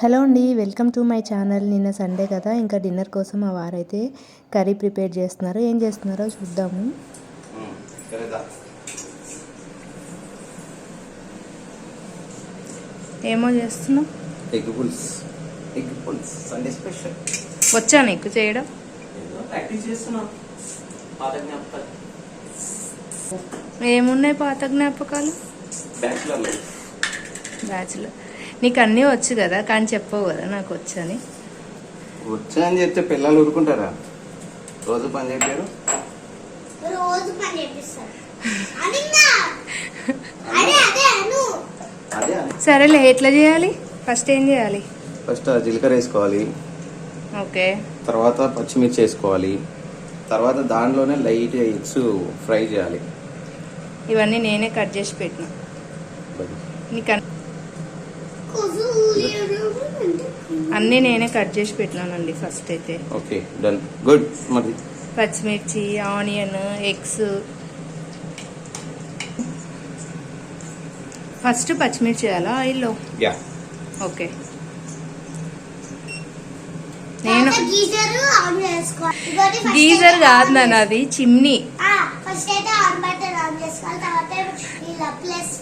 Hello అండి welcome to my channel. నిన్న Sunday కదా ఇంకా డిన్నర్ కోసం మా వారైతే కర్రీ ప్రిపేర్ చేస్తున్నారు. ఏం చేస్తున్నారో చూద్దాము. ఏమో చేస్తున్నావు? ఎగ్ పుల్స్. Egg pulls. Sunday special. వచ్చా నీకు చేయడం? ఏమున్నాయి పాత జ్ఞాపకాలు? Bachelor bachelor. నీకు అన్నీ వచ్చు కదా కానీ చెప్పవు కదా నాకు వచ్చని వచ్చా అని చెప్తే పిల్లలు ఊరుకుంటారా? రోజు పని చెప్పారు? రోజు పని చేపిస్తారు. అనిందా? అదే అదే అను. అదే అని. సరేలే ఎట్లా చేయాలి? ఫస్ట్ ఏం చేయాలి? ఫస్ట్ జీలకర్ర వేసుకోవాలి. ఓకే. తర్వాత పచ్చిమిర్చి వేసుకోవాలి. తర్వాత దాంట్లోనే లైట్ ఎగ్స్ ఫ్రై చేయాలి. ఇవన్నీ నేనే కట్ చేసి పెట్టిన. నీకు అన్నీ నేనే కట్ చేసి పెట్టినానండి ఫస్ట్ అయితే. Okay done. గుడ్ మరి? పచ్చిమిర్చి ఆనియన్ ఎగ్స్. ఫస్ట్ పచ్చిమిర్చి చేయాలా ఆయిల్లో? యా. ఓకే. నేను గీజర్ కాదు నాన్న అది చిమ్నీ. ఆ, ఫస్ట్ అయితే ఆన్ బటన్ ఆన్ చేసుకోవాలి తర్వాత ప్లస్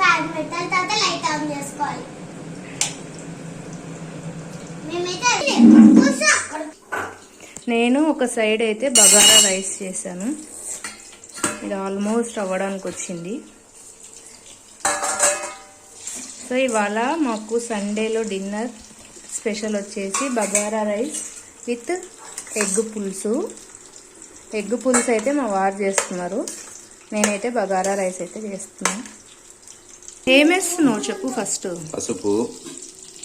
ఫైవ్ పెట్టాలి తర్వాత లైట్ ఆన్ చేసుకోవాలి. మేమైతే నేను ఒక సైడ్ అయితే బగారా రైస్ చేశాను. ఇది ఆల్మోస్ట్ అవ్వడానికి వచ్చింది. సో ఇవాళ మాకు సండేలో డిన్నర్ స్పెషల్ వచ్చేసి బగారా రైస్ విత్ ఎగ్ పులుసు. ఎగ్ పులుసు అయితే మా వారు చేస్తున్నారు. నేనైతే బగారా రైస్ అయితే చేస్తున్నాను ఏమేస్తున్నావు చెప్పు ఫస్ట్ పసుపు.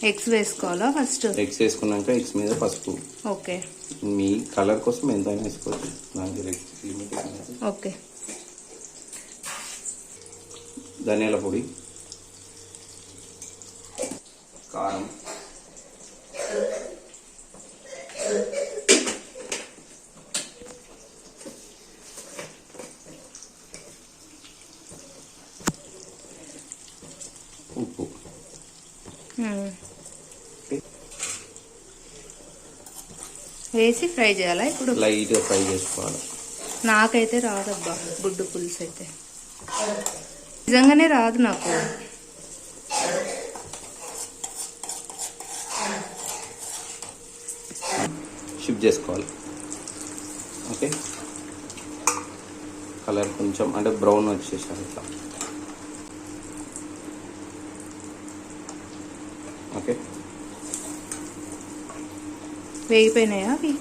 ఎగ్స్ వేసుకోవాలా ఫస్ట్ ఎగ్స్ వేసుకున్నాక ఎగ్స్ మీద పసుపు. ఓకే. మీ కలర్ కోసం ఎంతైనా వేసుకోవచ్చు. నాకు లేదు. ఓకే. ధనియాల పొడి. కారం. ఉప్పు. వేసి ఫ్రై చేయాలా ఇప్పుడు? లైట్గా ఫ్రై చేసుకోవాలి. నాకైతే రాదబ్బా గుడ్డు పులుసు అయితే. నిజంగానే రాదు నాకు. షిఫ్ట్ చేసుకోవాలి. ఓకే కలర్ కొంచెం అంటే బ్రౌన్ వచ్చేసారు ఇట్లా ఓకే వేగిపోయినాయా అవి?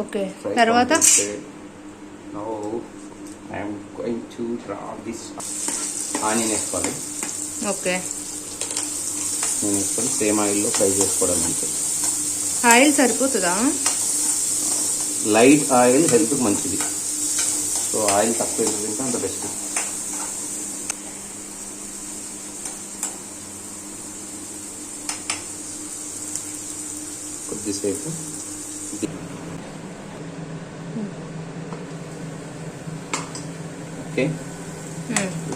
ఓకే fry తర్వాత? ఆనియన్ వేసుకోవాలి ఓకే నేను వేసుకొని సేమ్ ఆయిల్లో ఫ్రై చేసుకోవడం అంతే. ఆయిల్ సరిపోతుందా? లైట్ ఆయిల్ హెల్త్కి మంచిది. సో ఆయిల్ తక్కువ తింటే అంత బెస్ట్ కొద్దిసేపు ఓకే.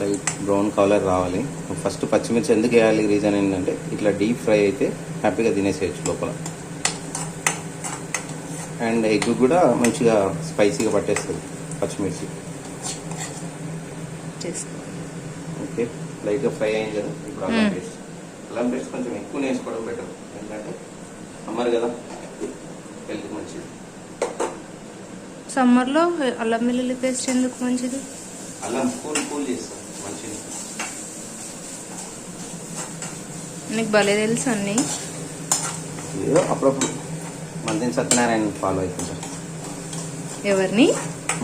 లైట్ బ్రౌన్ కలర్ రావాలి. ఫస్ట్ పచ్చిమిర్చి ఎందుకు వేయాలి? రీజన్ ఏంటంటే ఇట్లా డీప్ ఫ్రై అయితే హ్యాపీగా తినేసేయచ్చు లోపల. అండ్ ఎగ్ కూడా మంచిగా స్పైసీగా పట్టేస్తుంది పచ్చిమిర్చి. ఓకే లైట్గా ఫ్రై అయింది కదా ఇప్పుడు అల్లం మ్మ్. పేస్ట్. అల్లం పేస్ట్ కొంచెం ఎక్కువ వేసుకోవడం బెటర్ ఎందుకంటే సమ్మర్ కదా. హెల్త్ మంచిది. సమ్మర్లో అల్లం వెల్లుల్లి పేస్ట్ ఎందుకు మంచిది? అల్లం కూల్ కూల్ చేస్తాం మంచిది. నీకు భలే తెలుసు అన్నీ. ఏదో అప్పుడప్పుడు. మంతిని సత్యనారాయణ ఫాలో అవుతుంటాం ఎవరిని?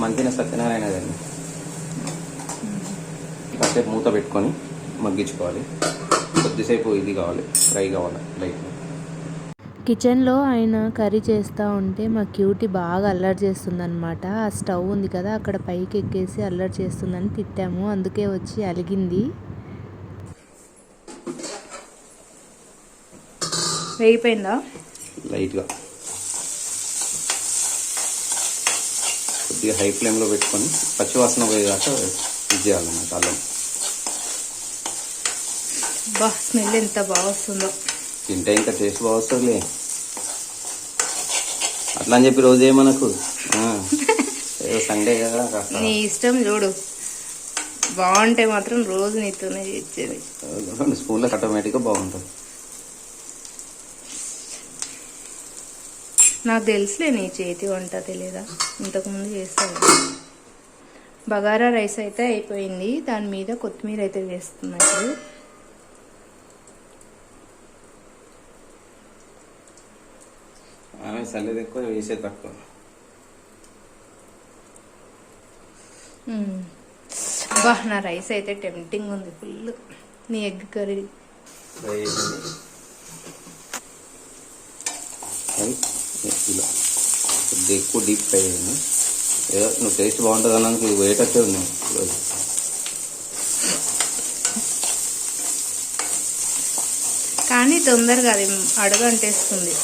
మంతిన సత్యనారాయణ గారిని. కాసేపు మూత పెట్టుకొని మగ్గించుకోవాలి. కొద్దిసేపు ఇది కావాలి ఫ్రై కావాలి లైట్ కిచెన్లో ఆయన కర్రీ చేస్తూ ఉంటే మా క్యూటీ బాగా అల్లరి చేస్తుందన్నమాట. ఆ స్టవ్ ఉంది కదా అక్కడ పైకి ఎక్కేసి అల్లరి చేస్తుందని తిట్టాము. అందుకే వచ్చి అలిగింది. వేగిపోయిందా? లైట్గా. కొద్దిగా హై ఫ్లేమ్లో పెట్టుకొని పచ్చివాసన పోయేదాకా ఇది చేయాలన్నమాట అల్లం. బా స్మెల్ ఎంత బాగా వస్తుందో. తింటే ఇంకా టేస్ట్ బాగా వస్తుందిలే. అట్లా అని చెప్పి రోజు ఏదో సండే కదా నీ ఇష్టం చూడు. బాగుంటే మాత్రం రోజు నీతోనే ఇచ్చేది స్పూన్లకు ఆటోమేటిక్గా బాగుంటుంది. నాకు తెలుసులే నీ చేతి వంట తెలియదా ఇంతకుముందు చేస్తాను. బగారా రైస్ అయితే అయిపోయింది. దాని మీద కొత్తిమీర అయితే వేస్తున్నా ఇప్పుడు ఆమె చల్లేది ఎక్కువ వేసే తక్కువ. బా నా రైస్ అయితే టెంప్టింగ్ ఉంది ఫుల్ నీ ఎగ్ కర్రీ. కొద్దిగా ఎక్కువ డీప్ ఫ్రై ఏదో నువ్వు టేస్ట్ బాగుంటుంది అన్నందుకు ఇది పోయేటట్టే ఉంది. కానీ తొందరగా అది అడగంటేస్తుంది.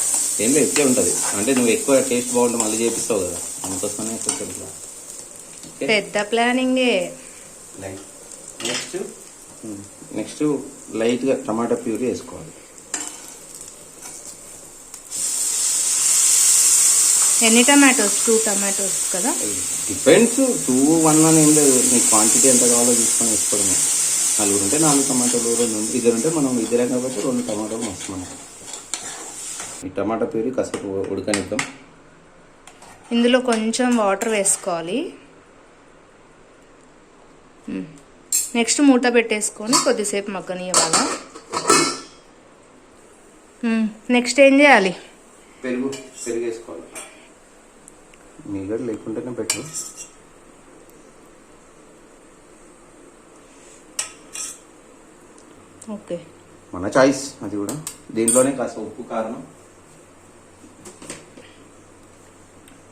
ఏం లేదు ఇట్లే ఉంటుంది. అంటే నువ్వు ఎక్కువ టేస్ట్ బాగుంటే మళ్ళీ చేపిస్తావు కదా. అందుకోసమే కొంచెం ఇట్లా ఓకే. పెద్ద ప్లానింగే. నెక్స్ట్? నెక్స్ట్ లైట్గా టమాటా ప్యూరీ వేసుకోవాలి. ఎన్ని టమాటోస్? టూ టమాటోస్ కదా? డిపెండ్స్ టూ వన్ అని ఏం లేదు. నీ క్వాంటిటీ ఎంత కావాలో తీసుకొని వేసుకోవడమే. నలుగురు ఉంటే నాలుగు టమాటాలు రెండు ఇద్దరు ఉంటే మనం ఇద్దరే కాబట్టి రెండు టమాటాలు మస్తు మనకి ఈ టమాటా ప్యూరీ కాసేపు ఉడకనిద్దాం. ఇందులో కొంచెం వాటర్ వేసుకోవాలి. నెక్స్ట్ మూత పెట్టేసుకొని కొద్దిసేపు మగ్గనివ్వాలా. నెక్స్ట్ ఏం చేయాలి? పెరుగు పెరుగు వేసుకోవాలి మీగడ లేకుంటేనే బెటర్ ఓకే. మన చాయిస్ అది కూడా. దీంట్లోనే కాస్త ఉప్పు కారం.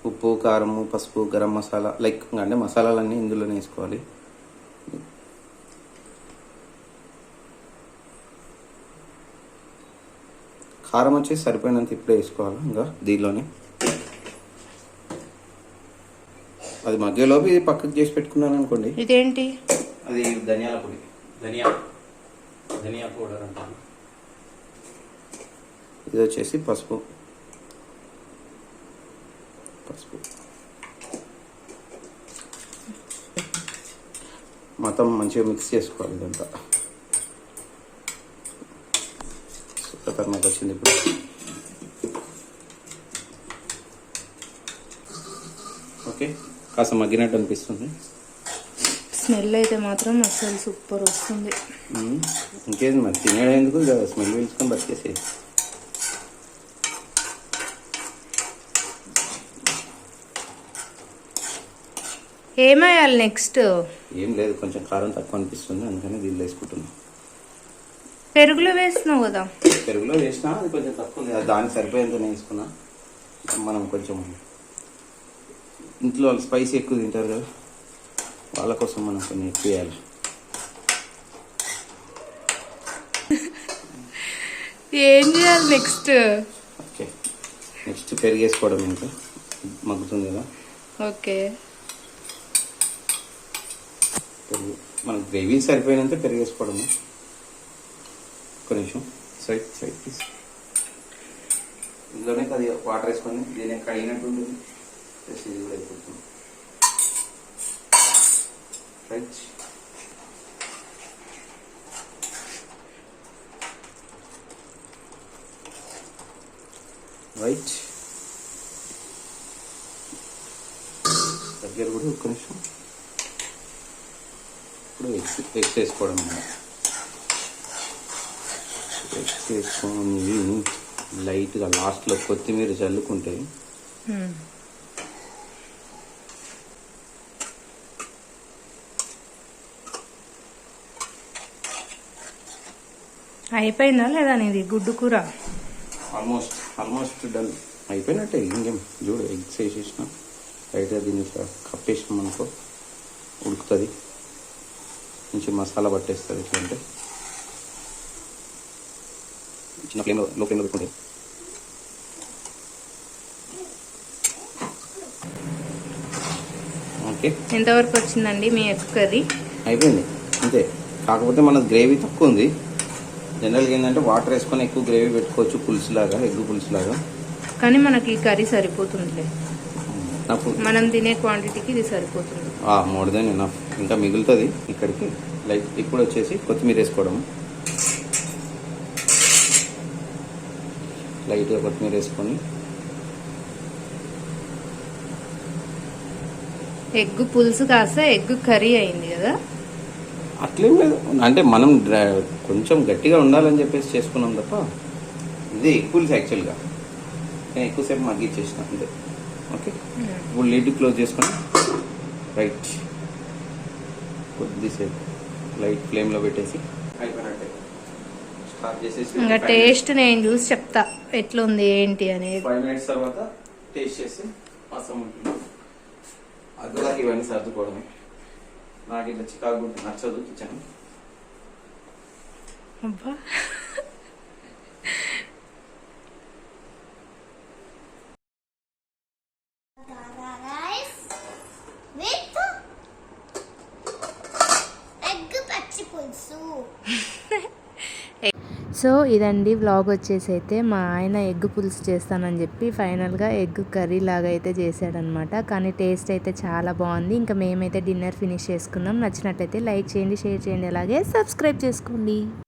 ఉప్పు కారము పసుపు గరం మసాలా లైక్ అంటే మసాలాలన్నీ ఇందులోనే వేసుకోవాలి. కారం వచ్చేసి సరిపోయినంత ఇప్పుడే వేసుకోవాలి ఇంకా దీనిలోనే. అది మధ్యలోపు ఇది పక్కకు చేసి పెట్టుకున్నాను అనుకోండి. ఇదేంటి? అది ధనియాల పొడి. ధనియా. ధనియా పౌడర్ అంటారు. ఇది వచ్చేసి పసుపు. పసుపు. మొత్తం మంచిగా మిక్స్ చేసుకోవాలి ఇదంతా. ఖతర్నాక్ వచ్చింది ఇప్పుడు. ఓకే కాస్త మగ్గినట్టు అనిపిస్తుంది. స్మెల్ అయితే మాత్రం అసలు సూపర్ వస్తుంది. ఇంకేంది మరి? ఎందుకు? ఇక స్మెల్ పీల్చుకొని బతికేసే ఏమేయాలి నెక్స్ట్? ఏం లేదు కొంచెం కారం తక్కువ అనిపిస్తుంది అందుకని దీనిలో వేసుకుంటున్నాం. పెరుగులో వేస్తున్నావు కదా? పెరుగులో వేసినా అది కొంచెం తక్కువ ఉంది దానికి సరిపోయేంత వేసుకున్నా. మనం కొంచెం ఇంట్లో వాళ్ళు స్పైసీ ఎక్కువ తింటారు కదా వాళ్ళ కోసం మనం కొన్ని ఎక్కువ వేయాలి ఏం చేయాలి నెక్స్ట్? ఓకే నెక్స్ట్ పెరుగు వేసుకోవడం ఇంకా మగ్గుతుంది కదా. ఓకే. పెరుగు. మనం గ్రేవీ సరిపోయినంత పెరుగు వేసుకోవడము. ఒక నిమిషం. సైడ్ సైడ్ ప్లీజ్ ఇందులోనే అది వాటర్ వేసుకొని దీని కడిగినట్టు ఉంటుంది. ప్లస్ ఇది కూడా అయిపోతుంది. రైట్ రైట్ దగ్గర కూడా ఒక్క నిమిషం. ఇప్పుడు ఎగ్స్ ఎగ్స్ వేసుకోవడం ఎగ్స్ వేసుకొని లైట్గా లాస్ట్లో కొత్తిమీర చల్లుకుంటే. అయిపోయిందా లేదా నీది గుడ్డు కూర? Almost almost done. అయిపోయినట్టే ఇంకేం. చూడు ఎగ్స్ వేసేసిన లైట్గా దీన్ని కప్పేసినాం అనుకో ఉడుకుతుంది. మంచి మసాలా పట్టేస్తుంది ఇట్లా అంటే చిన్న ఫ్లేమ్లో లో ఫ్లేమ్లో పెట్టుకుంటే. ఓకే. ఎంతవరకు వచ్చిందండి మీ ఎగ్ కర్రీ? అయిపోయింది. అంతే. కాకపోతే మన గ్రేవీ తక్కువ ఉంది. జనరల్గా ఏంటంటే వాటర్ వేసుకొని ఎక్కువ గ్రేవీ పెట్టుకోవచ్చు పులుసులాగా ఎగ్ పులుసులాగా. కానీ మనకి కర్రీ సరిపోతుందిలే. నాకు మనం తినే క్వాంటిటీకి ఇది సరిపోతుంది. మోర్ దెన్ ఎనఫ్ ఇంకా మిగులుతుంది ఇక్కడికి. లైక్ ఇప్పుడు వచ్చేసి కొత్తిమీర వేసుకోవడం లైట్గా కొత్తిమీర వేసుకొని. ఎగ్ పులుసు కాస్త ఎగ్ కర్రీ అయింది కదా? అట్లేం లేదు. అంటే మనం కొంచెం గట్టిగా ఉండాలని చెప్పేసి చేసుకున్నాం తప్ప ఇది ఎగ్ పులుసు యాక్చువల్గా నేను ఎక్కువసేపు మగ్గిచ్చేసిన అంతే. ఓకే. ఇప్పుడు లిడ్ క్లోజ్ చేసుకొని రైట్ కొద్దిసేపు లైట్ ఫ్లేమ్లో పెట్టేసి అయిపోయినట్టే. ఇంకా టేస్ట్ నేను చూసి చెప్తా ఎట్లుంది ఏంటి అనేది. ఫైవ్ మినిట్స్ తర్వాత టేస్ట్ చేసి మసం ఉంటుంది. అందులో ఇవన్నీ సర్దుకోవడమే. నాకు ఇట్లా చికాకు నచ్చదు కిచెన్ అబ్బా రైస్ విత్ ఎగ్ పచ్చి పులుసు సో ఇదండి వ్లాగ్ వచ్చేసి అయితే మా ఆయన ఎగ్ పులుసు చేస్తానని చెప్పి ఫైనల్గా ఎగ్ కర్రీ లాగా అయితే చేశాడనమాట కానీ టేస్ట్ అయితే చాలా బాగుంది. ఇంకా మేమైతే డిన్నర్ ఫినిష్ చేసుకుందాం. నచ్చినట్లయితే లైక్ చేయండి షేర్ చేయండి. అలాగే సబ్స్క్రైబ్ చేసుకోండి.